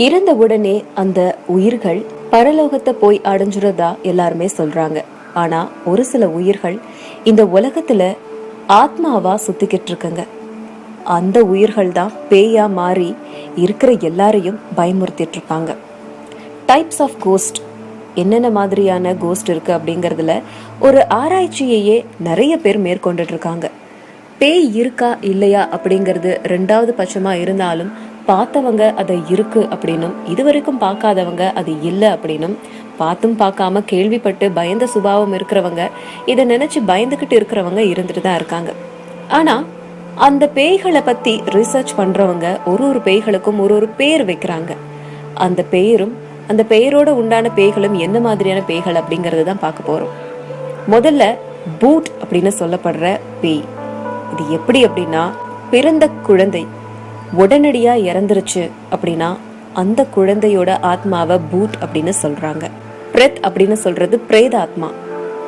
இறந்த உடனே அந்த உயிர்கள் பரலோகத்தை போய் அடைஞ்சுறதா எல்லாருமே சொல்றாங்க. ஆனா ஒரு சில உயிர்கள் இந்த உலகத்துல ஆத்மாவா சுத்திக்கிட்டு இருக்குங்க அந்த உயிர்கள் தான் பேயா மாறி இருக்கிற எல்லாரையும் பயமுறுத்திட்டு இருப்பாங்க டைப்ஸ் ஆஃப் கோஸ்ட் என்னென்ன மாதிரியான கோஸ்ட் இருக்கு அப்படிங்கறதுல ஒரு ஆராய்ச்சியையே நிறைய பேர் மேற்கொண்டுட்டு இருக்காங்க பேய் இருக்கா இல்லையா அப்படிங்கிறது ரெண்டாவது பட்சமா இருந்தாலும் பார்த்தவங்க அதை இருக்கு அப்படின்னும். இதுவரைக்கும் பார்க்காதவங்க அது இல்லை அப்படின்னும். பார்த்தும் பார்க்காம கேள்விப்பட்டு பயந்த சுபாவம் இருக்கிறவங்க இதை நினைச்சு பயந்துகிட்டு இருக்கிறவங்க இருந்துட்டு தான் இருக்காங்க. ஆனா அந்த பேய்களை பத்தி ரிசர்ச் பண்றவங்க ஒரு ஒரு பேய்களுக்கும் ஒரு ஒரு பேர் வைக்கிறாங்க. அந்த பெயரும் அந்த பெயரோட உண்டான பேய்களும் என்ன மாதிரியான பேய்கள் அப்படிங்கறத தான் பார்க்க போறோம். முதல்ல பூட் அப்படின்னு சொல்லப்படுற பேய். இது எப்படி அப்படின்னா பிறந்த குழந்தை உடனடியா இறந்துருச்சு அப்படின்னா அந்த குழந்தையோட ஆத்மாவை பூத் அப்படின்னு சொல்றாங்க. பிரெத் அப்படின்னு சொல்றது பிரேத ஆத்மா.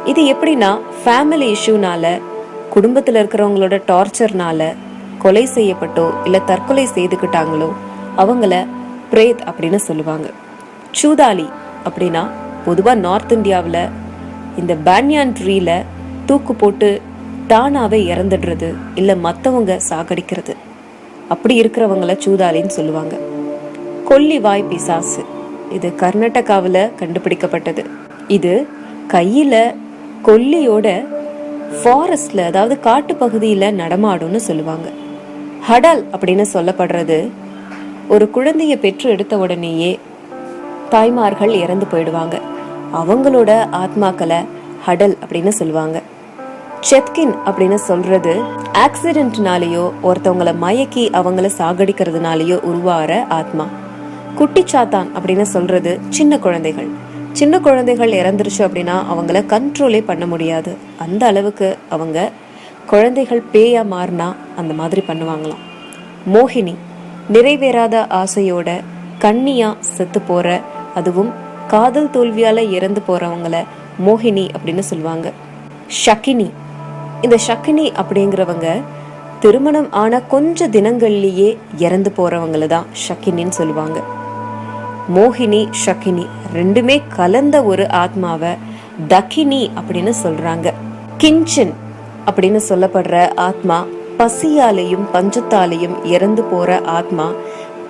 இது எப்படின்னா ஃபேமிலி இஷ்யூனால குடும்பத்தில் இருக்கிறவங்களோட டார்ச்சர்னால கொலை செய்யப்பட்டோ இல்லை தற்கொலை செய்துக்கிட்டாங்களோ அவங்கள பிரேத் அப்படின்னு சொல்லுவாங்க. சூதாலி அப்படின்னா பொதுவாக நார்த் இந்தியாவில் இந்த பேன்யான் ட்ரீல தூக்கு போட்டு தானாவே இறந்துடுறது இல்ல மத்தவங்க சாகடிக்கிறது. அப்படி இருக்கிறவங்கள சூதாலின்னு சொல்லுவாங்க. கொல்லி வாய் பிசாசு. இது கர்நாடகாவில் கண்டுபிடிக்கப்பட்டது. இது கையில கொல்லியோட ஃபாரஸ்ட்ல அதாவது காட்டு பகுதியில நடமாடும்னு சொல்லுவாங்க. ஹடல் அப்படின்னு சொல்லப்படுறது ஒரு குழந்தைய பெற்று எடுத்த உடனேயே தாய்மார்கள் இறந்து போயிடுவாங்க. அவங்களோட ஆத்மாக்களை ஹடல் அப்படின்னு சொல்லுவாங்க. செப்கின் அப்படின்னு சொல்றது ஆக்சிடென்ட்னாலேயோ ஒருத்தவங்கள மயக்கி அவங்கள சாகடிக்கிறதுனாலயோ உருவாகிற ஆத்மா. குட்டிச்சாத்தான் அப்படின்னு சொல்றது சின்ன குழந்தைகள். சின்ன குழந்தைகள் இறந்துருச்சு அப்படின்னா அவங்கள கண்ட்ரோலே பண்ண முடியாது. அந்த அளவுக்கு அவங்க குழந்தைகள் பேயா மாறினா அந்த மாதிரி பண்ணுவாங்களாம். மோகினி நிறைவேறாத ஆசையோட கண்ணியா செத்து போற அதுவும் காதல் தோல்வியால இறந்து போறவங்கள மோகினி அப்படின்னு சொல்லுவாங்க. ஷக்கினி இந்த சக்கினி அப்படிங்கிறவங்க திருமணம் ஆன கொஞ்ச தினங்கள்லேயே இறந்து போகிறவங்கள தான் ஷக்கினின்னு சொல்லுவாங்க. மோகினி ஷக்கினி ரெண்டுமே கலந்த ஒரு ஆத்மாவை தக்கினி அப்படின்னு சொல்றாங்க. கிஞ்சன் அப்படின்னு சொல்லப்படுற ஆத்மா பசியாலையும் பஞ்சத்தாலையும் இறந்து போற ஆத்மா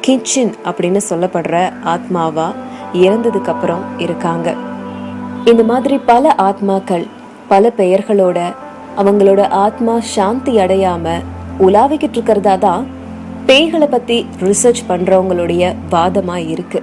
கிச்சன் அப்படின்னு சொல்லப்படுற ஆத்மாவா இறந்ததுக்கு அப்புறம் இருக்காங்க. இந்த மாதிரி பல ஆத்மாக்கள் பல பெயர்களோட அவங்களோட ஆத்மா சாந்தி அடையாம உலாவிக்கிட்டு இருக்கிறதா தான் பேய்களை பத்தி ரிசர்ச் பண்றவங்களுடைய வாதமா இருக்கு.